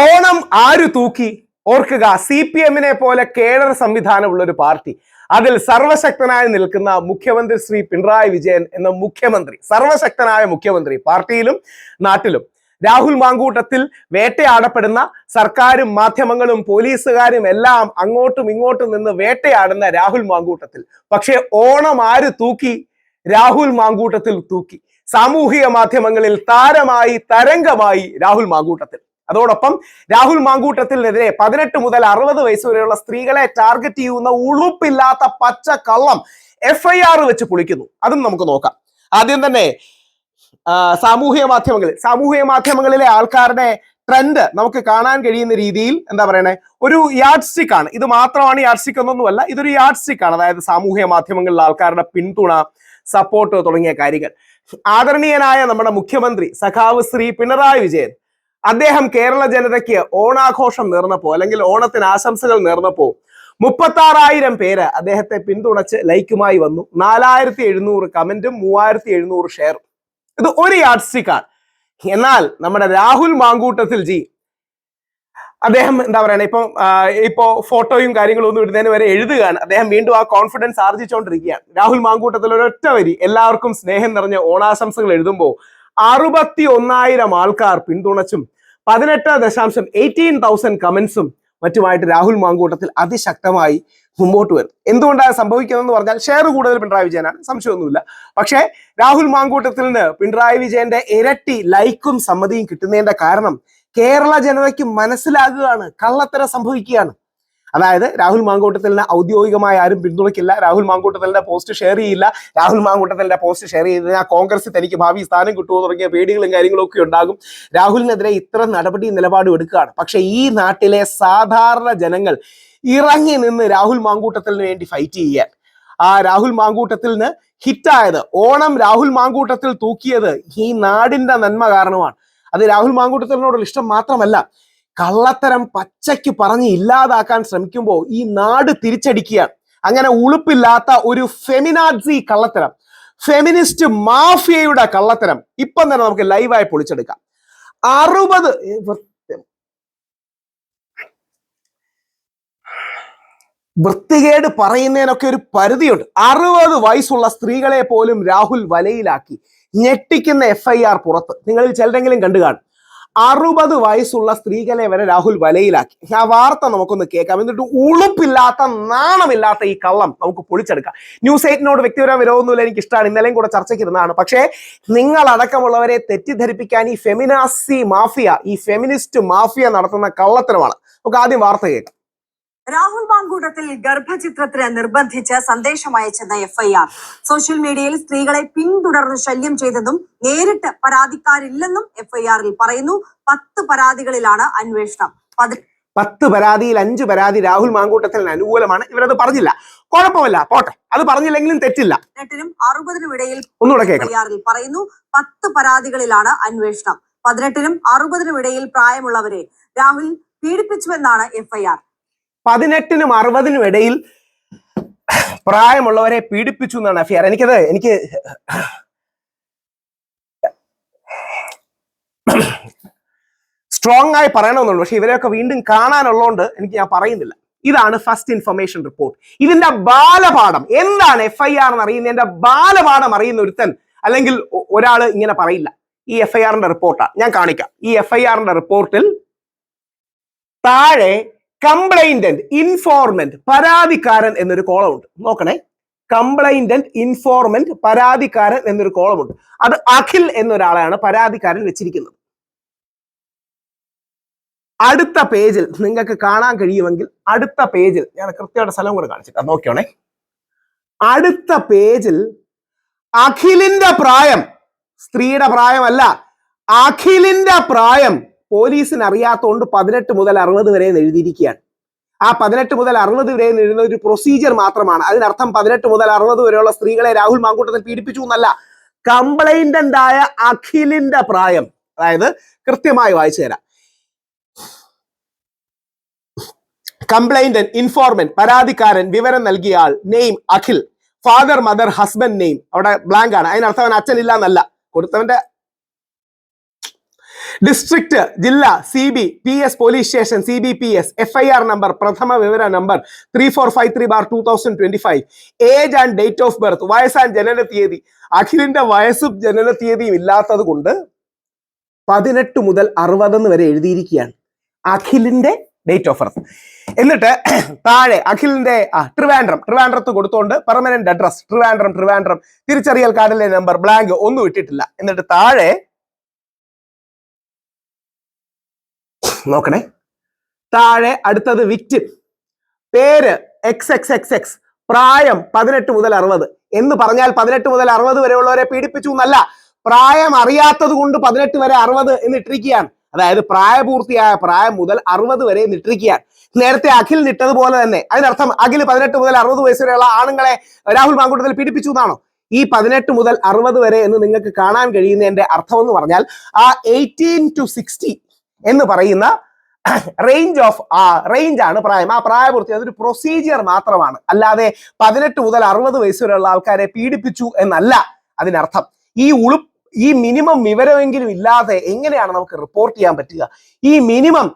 ഓണം ആര് തൂക്കി? ഓർക്കുക സി പി എമ്മിനെ പോലെ കേഡർ സംവിധാനമുള്ള ഒരു പാർട്ടി. അതിൽ സർവശക്തനായി നിൽക്കുന്ന മുഖ്യമന്ത്രി ശ്രീ പിണറായി വിജയൻ എന്ന മുഖ്യമന്ത്രി സർവശക്തനായ മുഖ്യമന്ത്രി പാർട്ടിയിലും നാട്ടിലും. രാഹുൽ മാങ്കൂട്ടത്തിൽ വേട്ടയാടപ്പെടുന്ന സർക്കാരും മാധ്യമങ്ങളും പോലീസുകാരും എല്ലാം അങ്ങോട്ടും ഇങ്ങോട്ടും നിന്ന് വേട്ടയാടുന്ന രാഹുൽ മാങ്കൂട്ടത്തിൽ. പക്ഷേ ഓണം ആര് തൂക്കി? രാഹുൽ മാങ്കൂട്ടത്തിൽ തൂക്കി. സാമൂഹിക മാധ്യമങ്ങളിൽ താരമായി തരംഗമായി രാഹുൽ മാങ്കൂട്ടത്തിൽ. അതോടൊപ്പം രാഹുൽ മാങ്കൂട്ടത്തിനെതിരെ പതിനെട്ട് മുതൽ അറുപത് വയസ്സ് വരെയുള്ള സ്ത്രീകളെ ടാർഗറ്റ് ചെയ്യുന്ന ഉളുപ്പില്ലാത്ത പച്ച കള്ളം എഫ് ഐ ആർ വെച്ച് പൊളിക്കുന്നു. അതും നമുക്ക് നോക്കാം. ആദ്യം തന്നെ ആ, സാമൂഹിക മാധ്യമങ്ങളിൽ സാമൂഹ്യ മാധ്യമങ്ങളിലെ ആൾക്കാരുടെ ട്രെൻഡ് നമുക്ക് കാണാൻ കഴിയുന്ന രീതിയിൽ എന്താ പറയണേ? ഒരു യാഡ് സ്റ്റിക്ക് ആണ്. ഇത് മാത്രമാണ് യാഡ് സ്റ്റിക്ക് എന്നൊന്നുമല്ല ഇതൊരു യാഡ് സ്റ്റിക്ക് ആണ്. അതായത് സാമൂഹ്യ മാധ്യമങ്ങളിൽ ആൾക്കാരുടെ പിന്തുണ സപ്പോർട്ട് തുടങ്ങിയ കാര്യങ്ങൾ. ആദരണീയനായ നമ്മുടെ മുഖ്യമന്ത്രി സഖാവ് ശ്രീ പിണറായി വിജയൻ അദ്ദേഹം കേരള ജനതയ്ക്ക് ഓണാഘോഷം നേർന്നപ്പോ അല്ലെങ്കിൽ ഓണത്തിന് ആശംസകൾ നേർന്നപ്പോ മുപ്പത്തി ആറായിരം പേര് അദ്ദേഹത്തെ പിന്തുണച്ച് ലൈക്കുമായി വന്നു. നാലായിരത്തി എഴുന്നൂറ് കമന്റും മൂവായിരത്തി എഴുന്നൂറ് ഷെയറും. ഇത് ഒരു യാഡ്സ്റ്റിക്കാണ്. എന്നാൽ നമ്മുടെ രാഹുൽ മാങ്കൂട്ടത്തിൽ ജി അദ്ദേഹം എന്താ പറയണേ ഇപ്പം ഇപ്പോ ഫോട്ടോയും കാര്യങ്ങളും ഒന്നും ഇടുന്നതിന് വരെ എഴുതുകയാണ്. അദ്ദേഹം വീണ്ടും ആ കോൺഫിഡൻസ് ആർജിച്ചുകൊണ്ടിരിക്കുകയാണ് രാഹുൽ മാങ്കൂട്ടത്തിൽ ഒരൊറ്റ വരി എല്ലാവർക്കും സ്നേഹം നിറഞ്ഞ ഓണാശംസകൾ എഴുതുമ്പോൾ അറുപത്തി ഒന്നായിരം ആൾക്കാർ പിന്തുണച്ചും പതിനെട്ട് ദശാംശം എയ്റ്റീൻ തൗസൻഡ് കമന്റ്സും മറ്റുമായിട്ട് രാഹുൽ മാങ്കൂട്ടത്തിൽ അതിശക്തമായി മുമ്പോട്ട് വരും എന്തുകൊണ്ടാണ് സംഭവിക്കുന്നതെന്ന് പറഞ്ഞാൽ ഷെയർ കൂടുതൽ പിണറായി വിജയനാണ്. സംശയമൊന്നുമില്ല. പക്ഷേ രാഹുൽ മാങ്കൂട്ടത്തിന് പിണറായി വിജയന്റെ ഇരട്ടി ലൈക്കും സമ്മതിയും കിട്ടുന്നതിന്റെ കാരണം കേരള ജനതയ്ക്ക് മനസ്സിലാകുകയാണ് കള്ളത്തരം സംഭവിക്കുകയാണ്. അതായത് രാഹുൽ മാങ്കൂട്ടത്തലിനെ ഔദ്യോഗികമായി ആരും പിന്തുണയ്ക്കില്ല. രാഹുൽ മാങ്കൂട്ടത്തലിന്റെ പോസ്റ്റ് ഷെയർ ചെയ്യില്ല. രാഹുൽ മാങ്കൂട്ടത്തലിന്റെ പോസ്റ്റ് ഷെയർ ചെയ്ത് കഴിഞ്ഞാൽ കോൺഗ്രസ് തനിക്ക് ഭാവി സ്ഥാനം കിട്ടുമോ തുടങ്ങിയ പേടികളും കാര്യങ്ങളും ഒക്കെ ഉണ്ടാകും. രാഹുലിനെതിരെ ഇത്ര നടപടി നിലപാടും എടുക്കുകയാണ്. പക്ഷെ ഈ നാട്ടിലെ സാധാരണ ജനങ്ങൾ ഇറങ്ങി നിന്ന് രാഹുൽ മാങ്കൂട്ടത്തലിന് വേണ്ടി ഫൈറ്റ് ചെയ്യാൻ. ആ രാഹുൽ മാങ്കൂട്ടത്തിന് ഹിറ്റായത് ഓണം രാഹുൽ മാങ്കൂട്ടത്തിൽ തൂക്കിയത് ഈ നാടിന്റെ നന്മ കാരണമാണ്. അത് രാഹുൽ മാങ്കൂട്ടത്തിനോടുള്ള ഇഷ്ടം മാത്രമല്ല. കള്ളത്തരം പച്ചയ്ക്ക് പറഞ്ഞ് ഇല്ലാതാക്കാൻ ശ്രമിക്കുമ്പോൾ ഈ നാട് തിരിച്ചടിക്കുകയാണ്. അങ്ങനെ ഉളുപ്പില്ലാത്ത ഒരു ഫെമിനാസി കള്ളത്തരം ഫെമിനിസ്റ്റ് മാഫിയയുടെ കള്ളത്തരം ഇപ്പം തന്നെ നമുക്ക് ലൈവായി പൊളിച്ചെടുക്കാം. അറുപത് വൃത്തികേട്. പറയുന്നതിനൊക്കെ ഒരു പരിധിയുണ്ട്. അറുപത് വയസ്സുള്ള സ്ത്രീകളെ പോലും രാഹുൽ വലയിലാക്കി ഞെട്ടിക്കുന്ന എഫ് ഐ ആർ പുറത്ത്. നിങ്ങളിൽ ചിലരെങ്കിലും കണ്ടു കാണും. അറുപത് വയസ്സുള്ള സ്ത്രീകളെ വരെ രാഹുൽ വലയിലാക്കി. ആ വാർത്ത നമുക്കൊന്ന് കേൾക്കാം. എന്നിട്ട് ഉളുപ്പില്ലാത്ത നാണമില്ലാത്ത ഈ കള്ളം നമുക്ക് പൊളിച്ചെടുക്കാം. ന്യൂസ് എയ്റ്റിനോട് വ്യക്തിപരം വിരോധമൊന്നുമില്ല. എനിക്ക് ഇഷ്ടമാണ്. ഇന്നലെയും കൂടെ ചർച്ചയ്ക്ക് ഇരുന്നതാണ്. പക്ഷേ നിങ്ങൾ അടക്കമുള്ളവരെ തെറ്റിദ്ധരിപ്പിക്കാൻ ഈ ഫെമിനാസി മാഫിയ ഈ ഫെമിനിസ്റ്റ് മാഫിയ നടത്തുന്ന കള്ളത്തരമാണ്. നമുക്ക് ആദ്യം വാർത്ത കേൾക്കാം. രാഹുൽ മാങ്കൂട്ടത്തിൽ ഗർഭചിത്രത്തിന് നിർബന്ധിച്ച് സന്ദേശം അയച്ചെന്ന എഫ്ഐആർ. സോഷ്യൽ മീഡിയയിൽ സ്ത്രീകളെ പിന്തുടർന്ന് ശല്യം ചെയ്തതും നേരിട്ട് പരാതിക്കാരില്ലെന്നും എഫ്ഐആറിൽ പറയുന്നു. പത്ത് പരാതികളിലാണ് അന്വേഷണം. പതി- പത്ത് പരാതിയിൽ അഞ്ച് പരാതി രാഹുൽ മാങ്കൂട്ടത്തിന് അനുകൂലമാണ്. ഇവരത് പറഞ്ഞില്ല. കുഴപ്പമില്ല. പോട്ടെ. അത് പറഞ്ഞില്ലെങ്കിലും തെറ്റില്ല. പതിനെട്ടിനും അറുപതിനും ഇടയിൽ ഒന്നുകൂടെ പറയുന്നു. പത്ത് പരാതികളിലാണ് അന്വേഷണം. പതിനെട്ടിനും അറുപതിനും ഇടയിൽ പ്രായമുള്ളവരെ രാഹുൽ പീഡിപ്പിച്ചുവെന്നാണ് എഫ്ഐആർ. പതിനെട്ടിനും അറുപതിനും ഇടയിൽ പ്രായമുള്ളവരെ പീഡിപ്പിച്ചു എന്നാണ് എഫ്ഐആർ എനിക്കത് എനിക്ക് സ്ട്രോങ് ആയി പറയണമെന്നുള്ളൂ. പക്ഷെ ഇവരെയൊക്കെ വീണ്ടും കാണാനുള്ളതുകൊണ്ട് എനിക്ക് ഞാൻ പറയുന്നില്ല. ഇതാണ് ഫസ്റ്റ് ഇൻഫർമേഷൻ റിപ്പോർട്ട് ഇതിന്റെ ബാലപാഠം. എന്താണ് എഫ് ഐ ആർ എന്ന് അറിയുന്നതിന്റെ ബാലപാഠം അറിയുന്ന ഒരുത്തൻ അല്ലെങ്കിൽ ഒരാൾ ഇങ്ങനെ പറയില്ല. ഈ എഫ് ഐ ആറിന്റെ റിപ്പോർട്ടാണ് ഞാൻ കാണിക്കാം. ഈ എഫ് ഐ ആറിന്റെ റിപ്പോർട്ടിൽ താഴെ കംപ്ലൈന്റന്റ് ഇൻഫോർമെന്റ് പരാതിക്കാരൻ എന്നൊരു കോളം ഉണ്ട്. നോക്കണേ. കംപ്ലൈന്റന്റ് ഇൻഫോർമെന്റ് പരാതിക്കാരൻ എന്നൊരു കോളം ഉണ്ട്. അത് അഖിൽ എന്നൊരാളെയാണ് പരാതിക്കാരൻ വെച്ചിരിക്കുന്നത്. അടുത്ത പേജിൽ നിങ്ങൾക്ക് കാണാൻ കഴിയുമെങ്കിൽ അടുത്ത പേജിൽ ഞാൻ കൃത്യമായിട്ട് സ്ഥലം കൂടെ കാണിച്ചിട്ട് നോക്കിയോണേ അടുത്ത പേജിൽ അഖിലിന്റെ പ്രായം സ്ത്രീയുടെ പ്രായമല്ല അഖിലിന്റെ പ്രായം പോലീസിന് അറിയാത്തതുകൊണ്ട് പതിനെട്ട് മുതൽ അറുപത് വരെ എഴുതിയിരിക്കുകയാണ്. ആ പതിനെട്ട് മുതൽ അറുപത് വരെ എഴുതുന്ന ഒരു പ്രൊസീജിയർ മാത്രമാണ്. അതിനർത്ഥം പതിനെട്ട് മുതൽ അറുപത് വരെയുള്ള സ്ത്രീകളെ രാഹുൽ മാങ്കൂട്ടത്തിൽ പീഡിപ്പിച്ചു എന്നല്ല കംപ്ലൈന്റ് ആയ അഖിലിന്റെ പ്രായം. അതായത് കൃത്യമായി വായിച്ചു തരാം. കംപ്ലൈന്റ് ഇൻഫോർമെന്റ് പരാതിക്കാരൻ വിവരം നൽകിയ ആൾ name Akhil. Father mother husband name അവിടെ ബ്ലാങ്ക് ആണ്. അതിനർത്ഥം അവൻ ഇല്ല എന്നല്ല. കൊടുത്തവന്റെ ഡിസ്ട്രിക്ട് ജില്ല C B P S police station C B P S F I R number പ്രഥമ വിവര number three four five three bar two thousand twenty five age and date of birth വയസ്സ് ആൻഡ് ജനന തീയതി. അഖിലിന്റെ വയസ്സും ജനന തീയതിയും ഇല്ലാത്തത് കൊണ്ട് പതിനെട്ട് മുതൽ അറുപതെന്ന് വരെ എഴുതിയിരിക്കുകയാണ്. അഖിലിന്റെ ഡേറ്റ് ഓഫ് ബർത്ത് എന്നിട്ട് താഴെ അഖിലിന്റെ ആ ട്രിവാൻഡ്രം. ട്രിവാൻഡ്രത്ത് കൊടുത്തോണ്ട് പെർമനന്റ് അഡ്രസ് ട്രിവാൻഡ്രം ട്രിവാൻഡ്രം. തിരിച്ചറിയൽ കാർഡിലെ നമ്പർ ബ്ലാങ്ക് ഒന്നും ഇട്ടിട്ടില്ല. എന്നിട്ട് താഴെ നോക്കണേ. താഴെ അടുത്തത് വിക്റ്റിം പേര് എക്സ് എക്സ് എക്സ് എക്സ് പ്രായം പതിനെട്ട് മുതൽ അറുപത്. എന്ന് പറഞ്ഞാൽ പതിനെട്ട് മുതൽ അറുപത് വരെയുള്ളവരെ പീഡിപ്പിച്ചു എന്നല്ല. പ്രായം അറിയാത്തത് കൊണ്ട് പതിനെട്ട് വരെ അറുപത് എന്ന് ഇട്ടിരിക്കുകയാണ്. അതായത് പ്രായപൂർത്തിയായ പ്രായം മുതൽ അറുപത് വരെ നിട്ടിരിക്കുകയാണ് നേരത്തെ അഖിൽ നിട്ടതുപോലെ തന്നെ. അതിനർത്ഥം അഖിൽ പതിനെട്ട് മുതൽ അറുപത് വയസ്സ് വരെയുള്ള ആണുങ്ങളെ രാഹുൽ മാങ്കൂട്ടത്തിൽ പീഡിപ്പിച്ചു എന്നാണോ? ഈ പതിനെട്ട് മുതൽ അറുപത് വരെ എന്ന് നിങ്ങൾക്ക് കാണാൻ കഴിയുന്നതിന്റെ അർത്ഥം എന്ന് പറഞ്ഞാൽ ആ എയ്റ്റീൻ ടു സിക്സ്റ്റി എന്ന് പറയുന്ന റേഞ്ച് ഓഫ് ആ റേഞ്ച് ആണ് പ്രായം. ആ പ്രായപൂർത്തി അതൊരു പ്രൊസീജിയർ മാത്രമാണ്. അല്ലാതെ പതിനെട്ട് മുതൽ അറുപത് വയസ്സ് വരെയുള്ള ആൾക്കാരെ പീഡിപ്പിച്ചു എന്നല്ല അതിനർത്ഥം. ഈ ഉളു ഈ മിനിമം വിവരമെങ്കിലും ഇല്ലാതെ എങ്ങനെയാണ് നമുക്ക് റിപ്പോർട്ട് ചെയ്യാൻ പറ്റുക? ഈ മിനിമം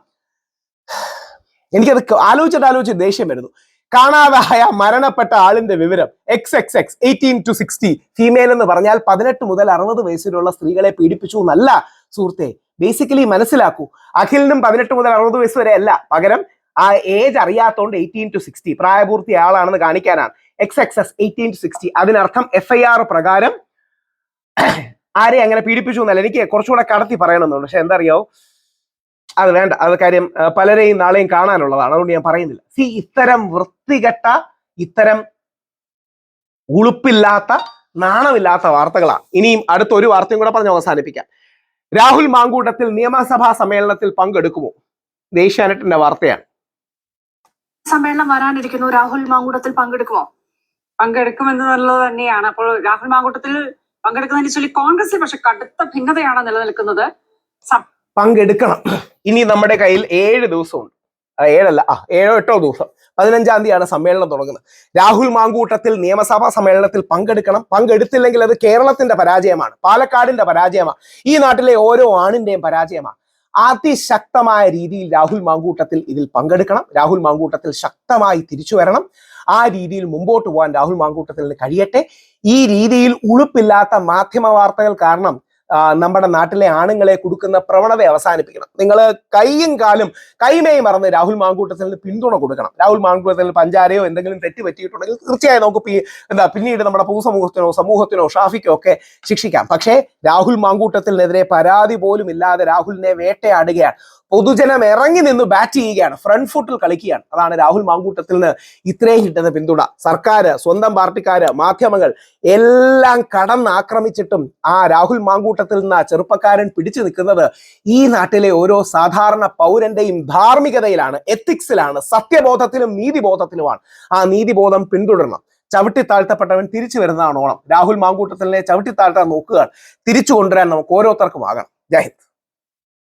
എനിക്കത് ആലോചിച്ചിട്ട് ആലോചിച്ച് ദേഷ്യം വരുന്നു. കാണാതായ മരണപ്പെട്ട ആളിന്റെ വിവരം X X X eighteen to sixty female എന്ന് പറഞ്ഞാൽ പതിനെട്ട് മുതൽ അറുപത് വയസ്സിലുള്ള സ്ത്രീകളെ പീഡിപ്പിച്ചു എന്നല്ല സുഹൃത്തെ. ബേസിക്കലി മനസ്സിലാക്കൂ. അഖിലിനും പതിനെട്ട് മുതൽ അറുപത് വയസ്സ് വരെ അല്ല. പകരം ആ ഏജ് അറിയാത്തതുകൊണ്ട് എയ്റ്റീൻ ടു സിക്സ്റ്റി പ്രായപൂർത്തി ആളാണെന്ന് കാണിക്കാനാണ്. X X S eighteen to sixty അതിനർത്ഥം എഫ് ഐ ആർ പ്രകാരം ആരെ അങ്ങനെ പീഡിപ്പിച്ചു എന്നല്ല. എനിക്ക് കുറച്ചുകൂടെ കടത്തി പറയണമെന്നുണ്ട്. പക്ഷെ എന്താ അറിയോ അത് വേണ്ട. അത് കാര്യം പലരെയും നാളെയും കാണാനുള്ളതാണ്. അതുകൊണ്ട് ഞാൻ പറയുന്നില്ല. സി ഇത്തരം വൃത്തികെട്ട ഇത്തരം ഉളുപ്പില്ലാത്ത നാണമില്ലാത്ത വാർത്തകളാണ് ഇനിയും അടുത്ത ഒരു വാർത്തയും കൂടെ പറഞ്ഞ് അവസാനിപ്പിക്കാം. രാഹുൽ മാങ്കൂട്ടത്തിൽ നിയമസഭാ സമ്മേളനത്തിൽ പങ്കെടുക്കുമോ? ദേശാനെറ്റിന്റെ വാർത്തയാണ്. സമ്മേളനം വരാനിരിക്കുന്നു. രാഹുൽ മാങ്കൂട്ടത്തിൽ പങ്കെടുക്കുമോ? പങ്കെടുക്കുമെന്ന് നല്ലത് തന്നെയാണ്. അപ്പോൾ രാഹുൽ മാങ്കൂട്ടത്തിൽ പങ്കെടുക്കുന്നതിനെ ചൊല്ലി കോൺഗ്രസിൽ പക്ഷെ കടുത്ത ഭിന്നതയാണ് നിലനിൽക്കുന്നത്. പങ്കെടുക്കണം. ഇനി നമ്മുടെ കയ്യിൽ ഏഴ് ദിവസമുണ്ട്. ആ, ഏഴല്ല ആ ഏഴോ എട്ടോ ദിവസം. പതിനഞ്ചാം തീയതിയാണ് സമ്മേളനം തുടങ്ങുന്നത്. രാഹുൽ മാങ്കൂട്ടത്തിൽ നിയമസഭാ സമ്മേളനത്തിൽ പങ്കെടുക്കണം. പങ്കെടുത്തില്ലെങ്കിൽ അത് കേരളത്തിന്റെ പരാജയമാണ്. പാലക്കാടിന്റെ പരാജയമാണ്. ഈ നാട്ടിലെ ഓരോ ആണിന്റെയും പരാജയമാണ്. അതിശക്തമായ രീതിയിൽ രാഹുൽ മാങ്കൂട്ടത്തിൽ ഇതിൽ പങ്കെടുക്കണം. രാഹുൽ മാങ്കൂട്ടത്തിൽ ശക്തമായി തിരിച്ചു വരണം. ആ രീതിയിൽ മുമ്പോട്ട് പോകാൻ രാഹുൽ മാങ്കൂട്ടത്തിന് കഴിയട്ടെ. ഈ രീതിയിൽ ഉളുപ്പില്ലാത്ത മാധ്യമ വാർത്തകൾ കാരണം നമ്മുടെ നാട്ടിലെ ആണുങ്ങളെ കൊടുക്കുന്ന പ്രവണത അവസാനിപ്പിക്കണം. നിങ്ങൾ കൈയും കാലും കൈമയും മറന്ന് രാഹുൽ മാങ്കൂട്ടത്തിന് പിന്തുണ കൊടുക്കണം. രാഹുൽ മാങ്കൂട്ടത്തിന് പഞ്ചാരയോ എന്തെങ്കിലും തെറ്റ് പറ്റിയിട്ടുണ്ടെങ്കിൽ തീർച്ചയായും നമുക്ക് എന്താ പിന്നീട് നമ്മുടെ പൊതുസമൂഹത്തിനോ സമൂഹത്തിനോ ഷാഫിക്കോ ഒക്കെ ശിക്ഷിക്കാം. പക്ഷേ രാഹുൽ മാങ്കൂട്ടത്തിനെതിരെ പരാതി പോലും ഇല്ലാതെ രാഹുലിനെ വേട്ടയാടുകയാണ്. പൊതുജനം ഇറങ്ങി നിന്ന് ബാറ്റ് ചെയ്യുകയാണ്. ഫ്രണ്ട് ഫുട്ടിൽ കളിക്കുകയാണ്. അതാണ് രാഹുൽ മാങ്കൂട്ടത്തിന് ഇത്രയും കിട്ടുന്ന പിന്തുണ. സർക്കാർ സ്വന്തം പാർട്ടിക്കാര് മാധ്യമങ്ങൾ എല്ലാം കടന്നാക്രമിച്ചിട്ടും ആ രാഹുൽ മാങ്കൂട്ടത്തിൽ നിന്ന് ചെറുപ്പക്കാരൻ പിടിച്ചു നിൽക്കുന്നത് ഈ നാട്ടിലെ ഓരോ സാധാരണ പൗരന്റെയും ധാർമ്മികതയിലാണ് എത്തിക്സിലാണ് സത്യബോധത്തിലും നീതിബോധത്തിലുമാണ്. ആ നീതിബോധം പിന്തുടരണം. ചവിട്ടി താഴ്ത്തപ്പെട്ടവൻ തിരിച്ചു വരുന്നതാണ് ഓണം രാഹുൽ മാങ്കൂട്ടത്തിനെ ചവിട്ടി താഴ്ത്താൻ നോക്കുക തിരിച്ചു കൊണ്ടുവരാൻ നമുക്ക് ഓരോരുത്തർക്കും ആകണം. ജയ് ഹിന്ദ്.